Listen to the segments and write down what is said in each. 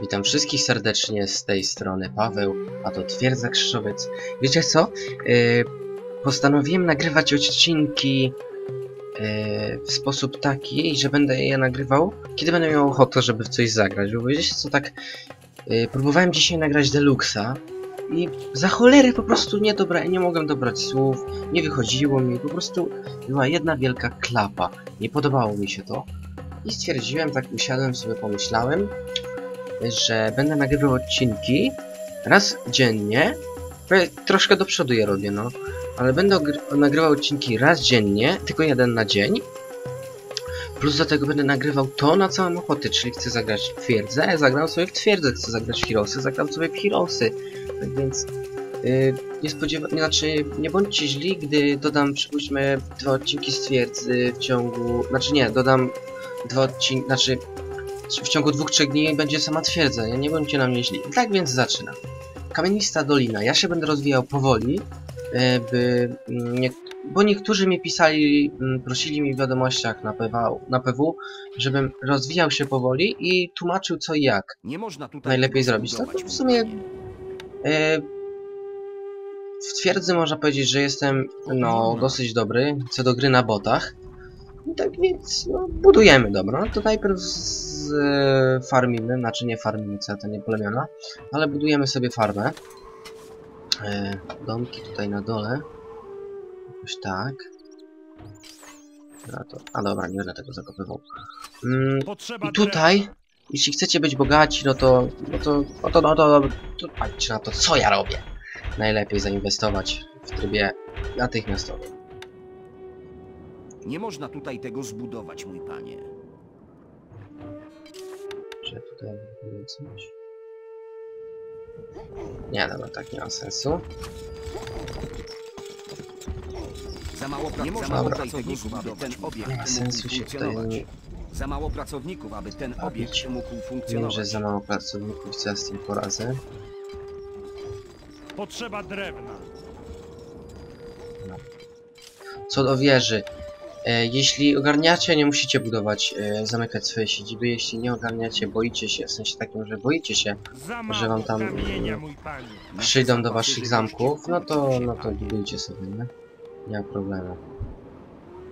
Witam wszystkich serdecznie z tej strony Paweł, a to Twierdza Krzyżowiec. Wiecie co? Yy, postanowiłem nagrywać odcinki yy, w sposób taki, że będę je nagrywał, kiedy będę miał ochotę, żeby w coś zagrać. Bo wiecie co, tak yy, próbowałem dzisiaj nagrać Deluxa i za cholery po prostu nie dobra, nie mogłem dobrać słów, nie wychodziło mi, po prostu była jedna wielka klapa. Nie podobało mi się to. I stwierdziłem, tak usiadłem sobie, pomyślałem, że będę nagrywał odcinki raz dziennie. Troszkę do przodu je robię, no. Ale będę nagrywał odcinki raz dziennie, tylko jeden na dzień. Plus do tego będę nagrywał to na całą ochotę, czyli chcę zagrać w twierdzę, zagram sobie w twierdzę, chcę zagrać w Heroesy, zagram sobie w Heroesy. Tak więc yy, nie spodziewa... Nie, znaczy, nie bądźcie źli, gdy dodam, przypuśćmy, dwa odcinki z twierdzy w ciągu... Znaczy nie, dodam dwa odcinki, znaczy w ciągu dwóch, trzech dni będzie sama twierdza, nie, nie bądźcie na mnie źli. Tak więc zaczynam. Kamienista Dolina. Ja się będę rozwijał powoli, e, by... mm, Nie, bo niektórzy mi pisali, mm, prosili mi w wiadomościach na PW, na PW, żebym rozwijał się powoli i tłumaczył co i jak. Nie można tutaj Najlepiej zrobić. Zbudować, w sumie-. E, W twierdzy można powiedzieć, że jestem no dosyć dobry co do gry na botach. No tak więc no, budujemy dobro. No to najpierw z e, farmimy, znaczy nie farmimy, co to nie plemiona, ale budujemy sobie farmę. E, domki tutaj na dole. Jakoś tak. Dobra, to, a dobra, nie będę tego zakopywał. Mm, i tutaj, jeśli chcecie być bogaci, no to, no to, no to, no to, to patrzcie na to, co ja robię. Najlepiej zainwestować w trybie natychmiastowym. Nie można tutaj tego zbudować, mój panie. Czy tutaj było coś? Nie, dobra, tak nie ma sensu. Za mało, pra- Nie za można mało dobra. pracowników, aby ten obiekt Nie ma mógł sensu się funkcjonować. tutaj Za mało pracowników, aby ten Bawić. obiekt mógł Wiem, funkcjonować. że za mało pracowników, co ja z tym poradzę. Potrzeba drewna. Co do wieży. E, jeśli ogarniacie, nie musicie budować, e, zamykać swoje siedziby. Jeśli nie ogarniacie, boicie się, w sensie takim, że boicie się, Że wam tam, przyjdą do waszych zamków, no to, no to budujcie sobie, nie? Nie ma problemu.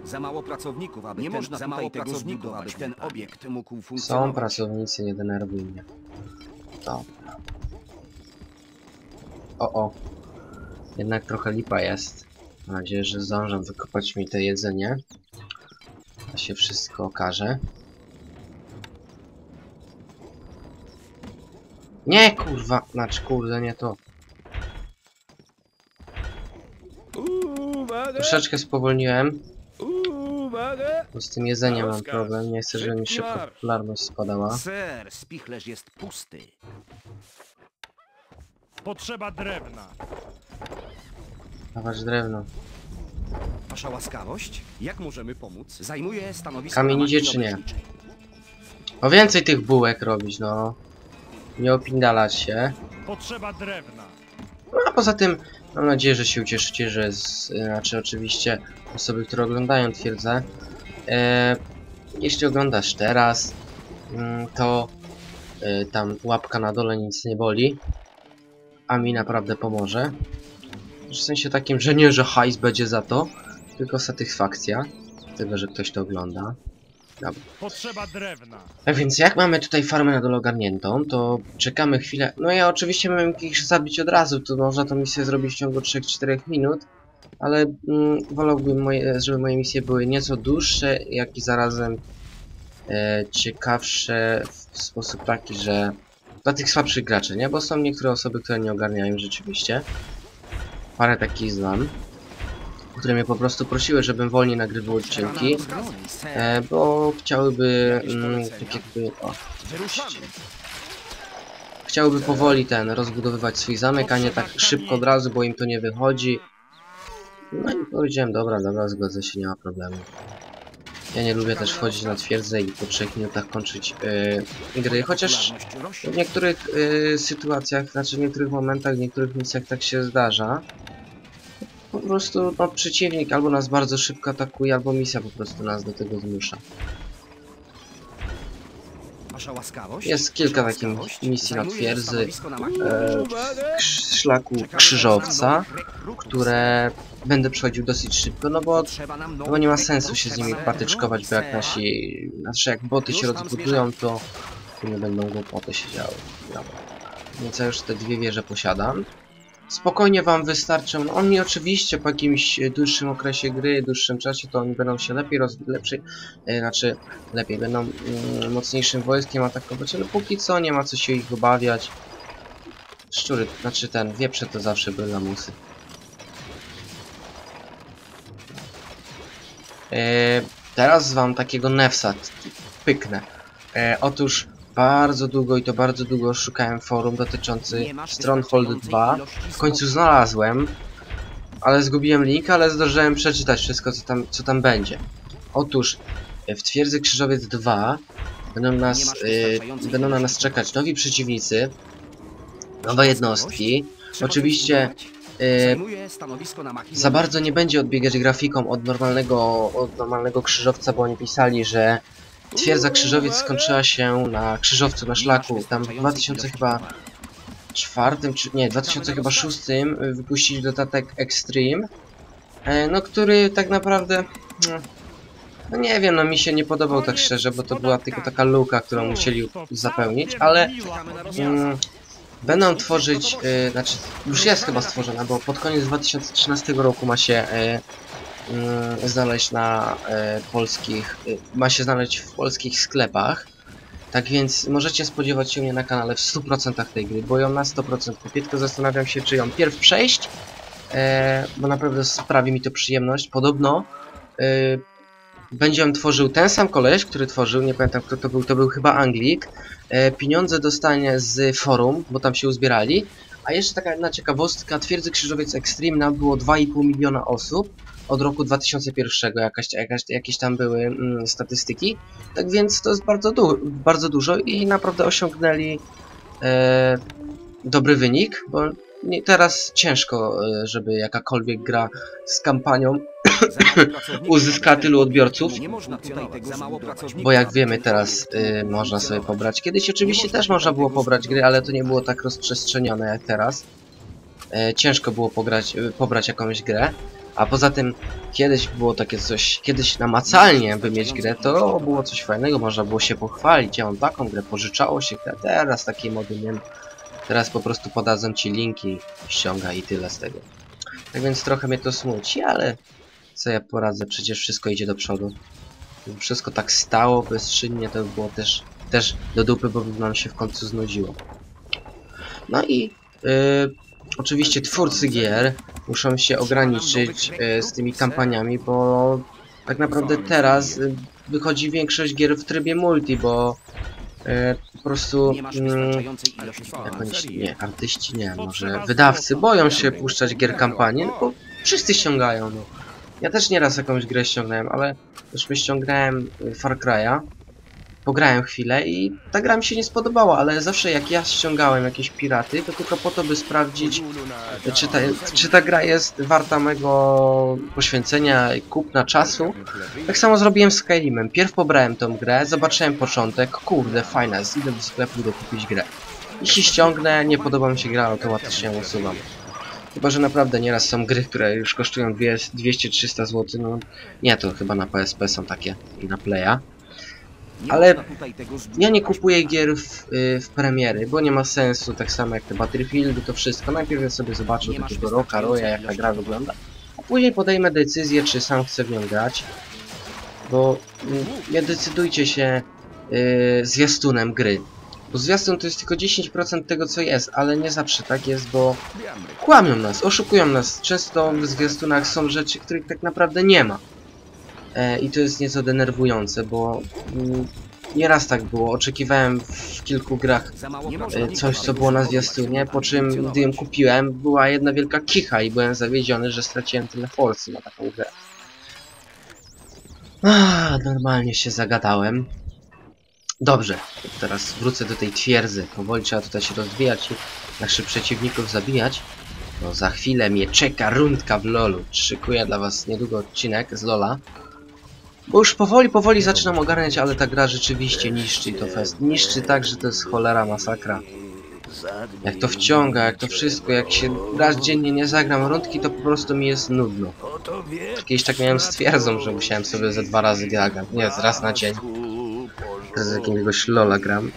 Za mało pracowników, aby Nie ten, można za mało tego pracowników, zbudować, aby ten obiekt mógł Są funkcjonować. pracownicy, nie denerwuj mnie. Dobra. O, o. Jednak trochę lipa jest. Mam nadzieję, że zdążą wykopać mi to jedzenie. To się wszystko okaże. Nie, kurwa! Znaczy, kurde, nie to. Troszeczkę spowolniłem, bo z tym jedzeniem mam problem. Nie chcę, żeby mi szybko popularność spadała. Ser, spichlerz jest pusty. Potrzeba drewna. Dawać drewno. Wasza łaskawość? Jak możemy pomóc? Zajmuję stanowisko Kamień idzie, czy nie? obrotniczej. O więcej tych bułek robić, no. Nie opindalać się. Potrzeba drewna. No a poza tym mam nadzieję, że się ucieszycie, że z, znaczy oczywiście osoby, które oglądają twierdzę. E, jeśli oglądasz teraz, mm, to e, tam łapka na dole nic nie boli. A mi naprawdę pomoże. W sensie takim, że nie, że hajs będzie za to, tylko satysfakcja z tego, że ktoś to ogląda. Potrzeba drewna. Tak więc jak mamy tutaj farmę na dole ogarniętą, to czekamy chwilę. No ja oczywiście miałem ich zabić od razu, to można tą misję zrobić w ciągu 3-4 minut. Ale mm, wolałbym, moje, żeby moje misje były nieco dłuższe, jak i zarazem e, ciekawsze w sposób taki, że dla tych słabszych graczy, nie? Bo są niektóre osoby, które nie ogarniają rzeczywiście. Parę takich znam, które mnie po prostu prosiły, żebym wolniej nagrywał odcinki. E, bo chciałyby, mm, tak jakby, o, chciałyby powoli ten, rozbudowywać swój zamek, a nie tak szybko od razu, bo im to nie wychodzi. No i powiedziałem, dobra, dobra, zgodzę się, nie ma problemu. Ja nie lubię też wchodzić na twierdzę i po 3 minutach kończyć e, gry, chociaż w niektórych e, sytuacjach, znaczy w niektórych momentach, w niektórych misjach tak się zdarza. Po prostu no, przeciwnik albo nas bardzo szybko atakuje, albo misja po prostu nas do tego zmusza. Jest kilka takich misji na twierdzy, e, szlaku krzyżowca, które będę przechodził dosyć szybko, no bo Bo nie ma sensu się z nimi patyczkować, bo jak nasi... Znaczy jak boty się rozbudują, to, to nie będą głupoty się działy. Dobra. Więc ja już te dwie wieże posiadam. Spokojnie wam wystarczą. Oni oczywiście po jakimś e, dłuższym okresie gry, dłuższym czasie, to oni będą się lepiej roz... lepszy, e, znaczy lepiej, będą mm, mocniejszym wojskiem atakować, ale póki co nie ma co się ich obawiać. Szczury, znaczy ten, wieprze to zawsze były lamusy. E, teraz wam takiego nefsa pyknę. E, otóż bardzo długo i to bardzo długo szukałem forum dotyczący Stronghold wystarczającej 2. ilości W końcu znalazłem, ale zgubiłem link, ale zdążyłem przeczytać wszystko co tam, co tam będzie. Otóż e, w twierdzy Krzyżowiec 2 będą nas, e, będą na nas czekać nowi przeciwnicy, nowe jednostki. Oczywiście e, za bardzo nie będzie odbiegać grafiką od normalnego, od normalnego krzyżowca, bo oni pisali, że twierdza krzyżowiec skończyła się na krzyżowcu, na szlaku. Tam w 2000 chyba czwartym, czy nie, 2000 chyba szóstym y, wypuścili dodatek Extreme, e, no który tak naprawdę, no, no nie wiem, no mi się nie podobał tak szczerze, bo to była tylko taka luka, którą musieli zapełnić, ale mm, będą tworzyć, y, znaczy już jest chyba stworzona, bo pod koniec 2013 roku ma się y, znaleźć na y, polskich, y, ma się znaleźć w polskich sklepach. Tak więc możecie spodziewać się mnie na kanale w 100% tej gry, bo ją na 100% kupię, tylko zastanawiam się, czy ją pierw przejść, bo naprawdę sprawi mi to przyjemność. Podobno y, będzie ją tworzył ten sam koleś, który tworzył, nie pamiętam kto to był, to był chyba Anglik. Pieniądze dostanie z forum, bo tam się uzbierali. A jeszcze taka jedna ciekawostka, twierdzy Krzyżowiec Extreme było 2,5 miliona osób od roku 2001, jakaś, jakaś, jakieś tam były mm, statystyki. Tak więc to jest bardzo, du bardzo dużo i naprawdę osiągnęli e, dobry wynik, bo nie, teraz ciężko, e, żeby jakakolwiek gra z kampanią uzyska tylu odbiorców. Bo jak wiemy teraz y, można sobie pobrać. Kiedyś oczywiście też można było pobrać gry, ale to nie było tak rozprzestrzenione jak teraz. E, ciężko było pograć, y, pobrać jakąś grę. A poza tym kiedyś było takie coś, kiedyś namacalnie by mieć grę, to było coś fajnego, można było się pochwalić, ja mam taką grę, pożyczało się teraz takiej mody nie. Teraz po prostu podadzą ci linki, ściąga i tyle z tego. Tak więc trochę mnie to smuci, ale co ja poradzę, przecież wszystko idzie do przodu. Gdyby wszystko tak stało bezczynnie, to by było też, też do dupy, bo by nam się w końcu znudziło. No i y, oczywiście twórcy gier muszą się ograniczyć y, z tymi kampaniami, bo tak naprawdę teraz wychodzi większość gier w trybie multi, bo y, po prostu mm, nie, artyści nie, może wydawcy boją się puszczać gier kampanii, no bo wszyscy ściągają, no. Ja też nieraz jakąś grę ściągnąłem, ale już my ściągnąłem y, Far Cry'a, pograłem chwilę i ta gra mi się nie spodobała, ale zawsze jak ja ściągałem jakieś piraty, to tylko po to, by sprawdzić, czy ta, czy ta gra jest warta mego poświęcenia i kupna czasu. Tak samo zrobiłem z Skyrimem. Pierw pobrałem tą grę, zobaczyłem początek, kurde, fajna idę do sklepu, idę kupić grę. Jeśli ściągnę, nie podoba mi się gra, automatycznie ją usuwam. Chyba, że naprawdę nieraz są gry, które już kosztują dwie- 200-300 zł, no nie, to chyba na PSP są takie i na Playa. Ale Ja nie kupuję gier w, y, w premiery, bo nie ma sensu, tak samo jak te Battlefieldy, to wszystko. Najpierw ja sobie zobaczę takiego roka, roja, jak ta gra wygląda, a później podejmę decyzję, czy sam chcę w nią grać, bo mm, nie decydujcie się y, zwiastunem gry. Bo zwiastun to jest tylko 10% tego, co jest, ale nie zawsze tak jest, bo kłamią nas, oszukują nas. Często w zwiastunach są rzeczy, których tak naprawdę nie ma. E, I to jest nieco denerwujące, bo mm, nieraz tak było. Oczekiwałem w kilku grach e, coś, co było na zwiastunie, po czym gdy ją kupiłem, była jedna wielka kicha i byłem zawiedziony, że straciłem tyle forsy na taką grę. Ah, normalnie się zagadałem. Dobrze, teraz wrócę do tej twierdzy. Powoli trzeba tutaj się rozwijać i naszych przeciwników zabijać. No za chwilę mnie czeka rundka w LoLu. Szykuję dla was niedługo odcinek z LoLa. Bo już powoli, powoli zaczynam ogarniać, ale ta gra rzeczywiście niszczy to fest. Niszczy tak, że to jest cholera masakra. Jak to wciąga, jak to wszystko, jak się raz dziennie nie zagram rundki, to po prostu mi jest nudno. Kiedyś tak miałem z twierdzą, że musiałem sobie ze dwa razy grać. Nie, raz na dzień. Z jakiegoś lola gram.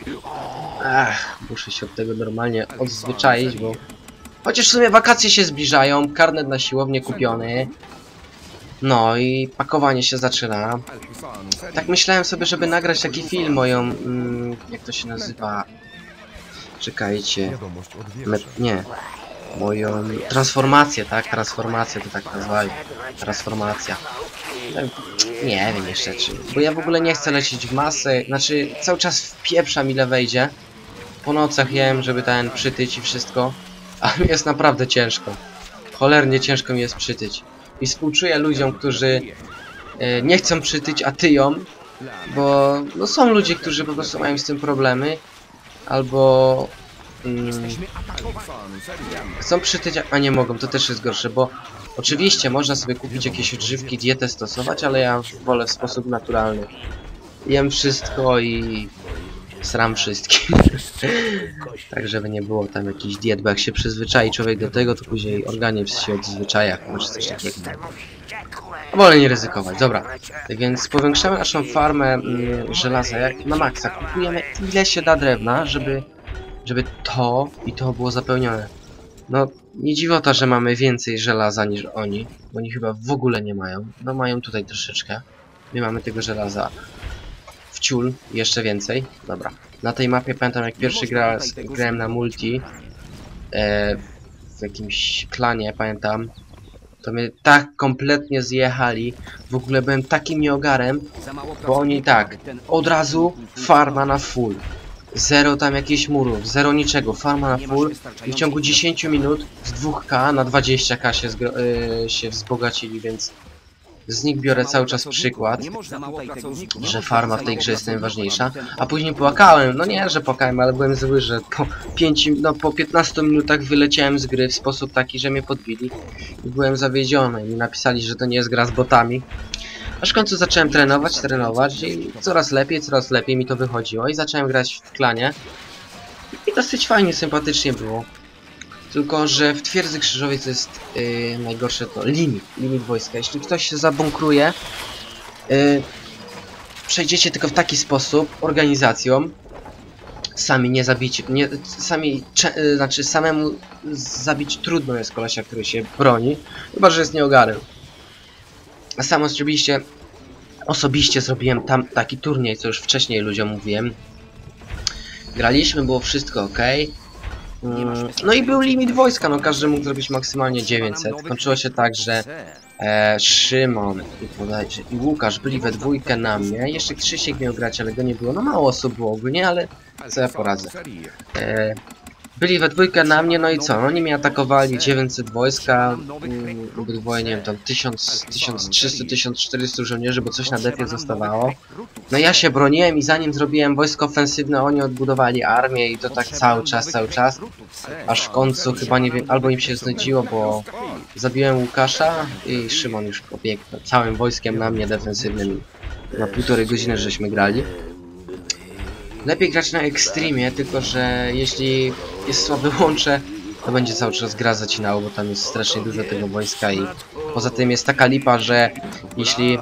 Ach, muszę się od tego normalnie odzwyczaić, bo... Chociaż w sumie wakacje się zbliżają, karnet na siłownię kupiony. No i pakowanie się zaczyna. Tak myślałem sobie, żeby nagrać taki film moją... Mm, jak to się nazywa? Czekajcie. Me nie. Moją transformację, tak? Transformację to tak nazwali. Transformacja. No, Nie wiem jeszcze czy. Bo ja w ogóle nie chcę lecieć w masę. Znaczy cały czas wpieprzam ile wejdzie. Po nocach jem, żeby ten przytyć i wszystko. A mi jest naprawdę ciężko. Cholernie ciężko mi jest przytyć. I współczuję ludziom, którzy e, nie chcą przytyć, a tyją. Bo no, są ludzie, którzy po prostu mają z tym problemy. Albo mm, chcą przytyć, a nie mogą. To też jest gorsze, bo oczywiście można sobie kupić jakieś odżywki, dietę stosować, ale ja wolę w sposób naturalny. Jem wszystko i sram wszystkim. tak, żeby nie było tam jakichś diet, bo jak się przyzwyczai człowiek do tego, to później organizm się odzwyczaja, może coś takiego. Wolę nie ryzykować, dobra. Tak więc powiększamy naszą farmę mm, żelaza jak na maksa. Kupujemy ile się da drewna, żeby, żeby to i to było zapełnione. No, nie dziwota, że mamy więcej żelaza niż oni, bo oni chyba w ogóle nie mają. No mają tutaj troszeczkę. My mamy tego żelaza ciul, jeszcze więcej. Dobra. Na tej mapie pamiętam jak pierwszy gra, grałem na multi e, w jakimś klanie, pamiętam. To mnie tak kompletnie zjechali. W ogóle byłem takim nieogarem, bo oni tak, od razu farma na full. Zero tam jakichś murów, zero niczego, farma na full i w ciągu 10 minut z 2k na 20k się, y, się wzbogacili, więc z nich biorę cały czas przykład, że farma w tej grze jest najważniejsza, a później płakałem, no nie, że płakałem, ale byłem zły, że po 5, no po 15 minutach wyleciałem z gry w sposób taki, że mnie podbili i byłem zawiedziony i mi napisali, że to nie jest gra z botami. Aż w końcu zacząłem trenować, trenować i coraz lepiej, coraz lepiej mi to wychodziło i zacząłem grać w klanie. I dosyć fajnie, sympatycznie było. Tylko, że w twierdzy krzyżowej jest yy, najgorsze to limit, limit wojska. Jeśli ktoś się zabunkruje, yy, przejdziecie tylko w taki sposób, organizacją, sami nie zabicie, nie, sami, cze, yy, znaczy samemu zabić trudno jest kolesia, który się broni, chyba, że jest nieogarem. A sam oczywiście, osobiście zrobiłem tam taki turniej, co już wcześniej ludziom mówiłem. Graliśmy, było wszystko ok. Mm, No i był limit wojska, no każdy mógł zrobić maksymalnie 900. Kończyło się tak, że e, Szymon i, bodajże, i Łukasz byli we dwójkę na mnie. Jeszcze Krzysiek miał grać, ale go nie było. No mało osób było ogólnie, ale co ja poradzę. E, byli we dwójkę na mnie, no i co? Oni mnie atakowali 900 wojska, mm, obydwoje, nie wiem, tam 1000, 1300, 1400 żołnierzy, bo coś na defie zostawało. No ja się broniłem i zanim zrobiłem wojsko ofensywne, oni odbudowali armię i to tak cały czas, cały czas. Aż w końcu chyba nie wiem, albo im się znudziło, bo zabiłem Łukasza i Szymon już pobiegł całym wojskiem na mnie defensywnym. Na półtorej godziny żeśmy grali. Lepiej grać na ekstremie, tylko że jeśli jest słabe łącze, to będzie cały czas gra zacinało, bo tam jest strasznie dużo tego wojska i poza tym jest taka lipa, że jeśli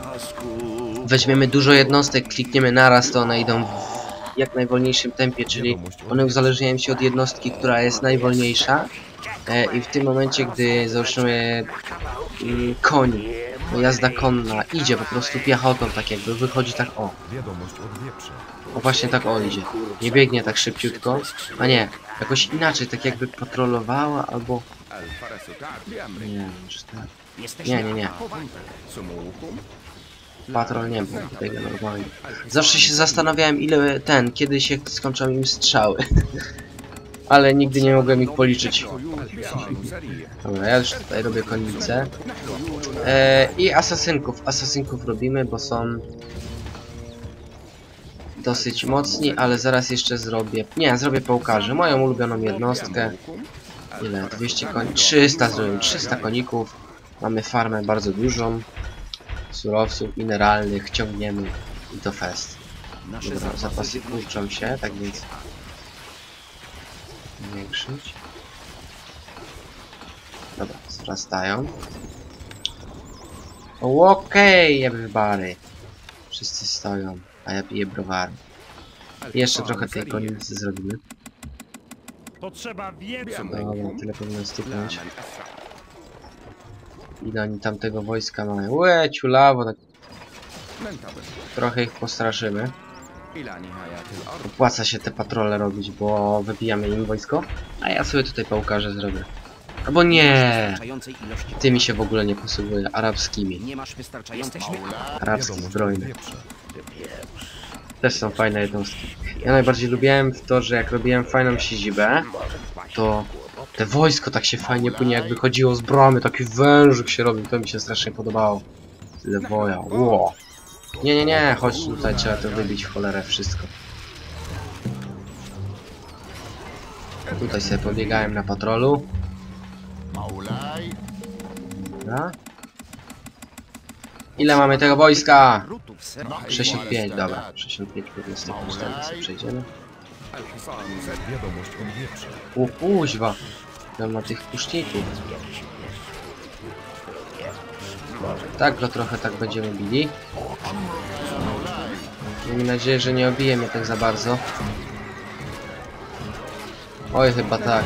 weźmiemy dużo jednostek, klikniemy naraz, to one idą w jak najwolniejszym tempie, czyli one uzależniają się od jednostki, która jest najwolniejsza. E, i w tym momencie, gdy załóżmy mm, koń, jazda konna idzie po prostu piechotą, tak jakby wychodzi tak o. O właśnie tak o idzie. Nie biegnie tak szybciutko. A nie, jakoś inaczej, tak jakby patrolowała albo... Nie, czy tak. Nie, nie, nie. Patrol nie był tego normalnie. Zawsze się zastanawiałem ile ten, kiedy się skończą im strzały. Ale nigdy nie mogłem ich policzyć. Dobra, ja już tutaj robię konnicę. E, I asasynków. Asasynków robimy, bo są dosyć mocni, ale zaraz jeszcze zrobię... Nie, zrobię pałkarzy. Moją ulubioną jednostkę. Ile? 200 koni? 300 zrobię. 300 koników. Mamy farmę bardzo dużą. surowców mineralnych ciągniemy i to fest. Dobra, zapasy kurczą się, tak więc zwiększyć. Dobra, wzrastają. Okej, okay, everybody. Wszyscy stoją, a ja piję browary. I jeszcze trochę tej konicy zrobimy. Potrzeba więcej. Dobra, tyle powinno styknąć. Ile oni tamtego wojska mają? Łe, ciulawo, tak trochę ich postraszymy. Opłaca się te patrole robić, bo wybijamy im wojsko. A ja sobie tutaj pałkarze zrobię. Albo nie! Ilości. Tymi się w ogóle nie posługuję, arabskimi. Nie masz wystarczającej Arabskie zbrojne. Też są fajne jednostki. Ja najbardziej lubiłem w to, że jak robiłem fajną siedzibę, to te wojsko tak się fajnie płynie, jak wychodziło z bramy, taki wężyk się robił, to mi się strasznie podobało. Tyle woja, ło! Nie, nie, nie, chodź tutaj, trzeba to wybić w cholerę wszystko. Tutaj sobie pobiegałem na patrolu. Dobra. Ile mamy tego wojska? Rutów ser. 65, dobra. 65 jednostek, ustawię sobie przejdziemy. O kuźwa! Tam ma tych puszników. Tak go trochę tak będziemy bili. Miejmy nadzieję, że nie obije mnie tak za bardzo. Oj, chyba tak.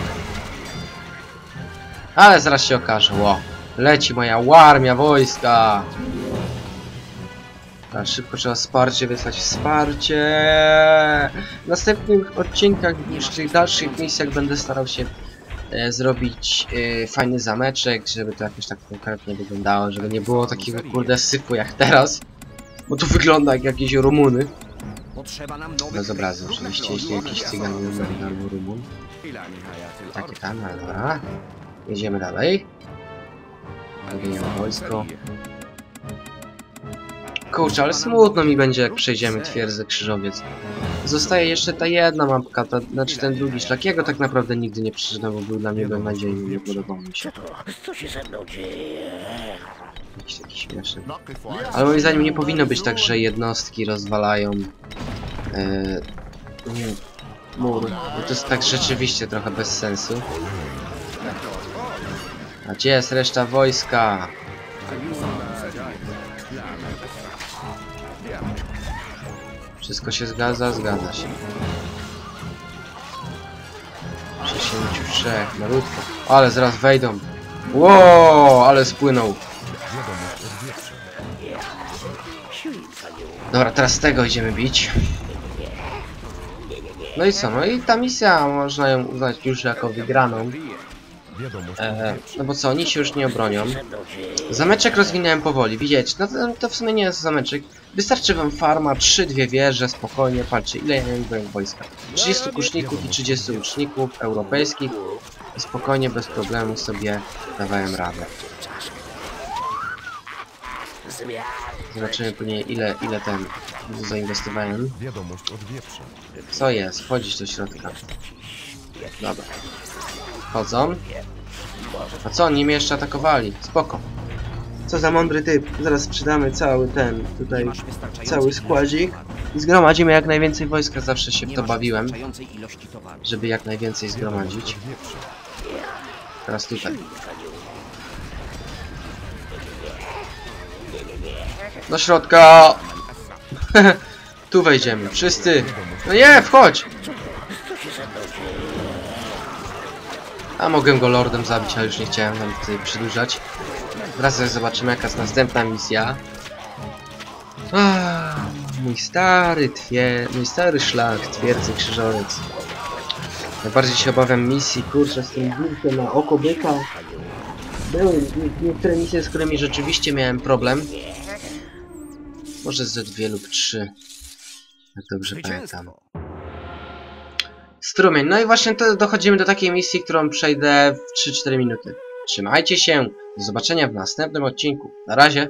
Ale zaraz się okaże, ło. Leci moja armia wojska! Tak, szybko trzeba wsparcie wysłać. Wsparcie! W następnych odcinkach, w tych dalszych misjach będę starał się e, zrobić e, fajny zameczek, żeby to jakoś tak konkretnie wyglądało, żeby nie było takiego kurde syfu jak teraz. Bo to wygląda jak jakieś Rumuny. Bez obrazu, oczywiście, jeśli jakiś cygan albo Rumun. Takie tam, ale dobra. Jedziemy dalej. Robimy wojsko. Kurczę, ale smutno mi będzie jak przejdziemy twierdzę krzyżowiec. Zostaje jeszcze ta jedna mapka, ta, znaczy ten drugi szlak. Ja go tak naprawdę nigdy nie przeczytam, bo był dla mnie beznadziejny, nie podobał mi się. Co się ze mną dzieje? Jakiś taki śmieszny. Ale moim zdaniem nie powinno być tak, że jednostki rozwalają nie wiem, mur. Bo to jest tak rzeczywiście trochę bez sensu. A gdzie jest reszta wojska? Wszystko się zgadza? Zgadza się. 63, malutko. Ale zaraz wejdą. Ło, ale spłynął. Dobra, teraz tego idziemy bić. No i co? No i ta misja można ją uznać już jako wygraną. E, no bo co, oni się już nie obronią. Zameczek rozwinąłem powoli, widzieć, no to, to w sumie nie jest zameczek. Wystarczy wam farma, 3-2 wieże, spokojnie, patrzcie ile ja mam wojska. 30 kuszników i 30 łuczników europejskich i spokojnie, bez problemu sobie dawałem radę. Zobaczymy później ile, ile ten zainwestowałem. Co jest? Wchodzić do środka. Dobra. Wchodzą. A co, oni mnie jeszcze atakowali? Spoko. Co za mądry typ. Zaraz sprzedamy cały ten, tutaj, cały składzik. I zgromadzimy jak najwięcej wojska. Zawsze się w to bawiłem, żeby jak najwięcej zgromadzić. Teraz tutaj. Do środka! tu wejdziemy. Wszyscy! No nie, wchodź! A mogę go lordem zabić, ale już nie chciałem nam tutaj przedłużać. Sobie zobaczymy jaka jest następna misja. Ah, mój stary twie... mój stary szlak, twierdzy krzyżowiec. Najbardziej się obawiam misji, kurczę, z tym wilkiem na oko byka. Były nie- niektóre misje, z którymi rzeczywiście miałem problem. Może ze dwie lub trzy. Jak dobrze pamiętam. Strumień. No i właśnie to dochodzimy do takiej misji, którą przejdę w 3-4 minuty. Trzymajcie się. Do zobaczenia w następnym odcinku. Na razie.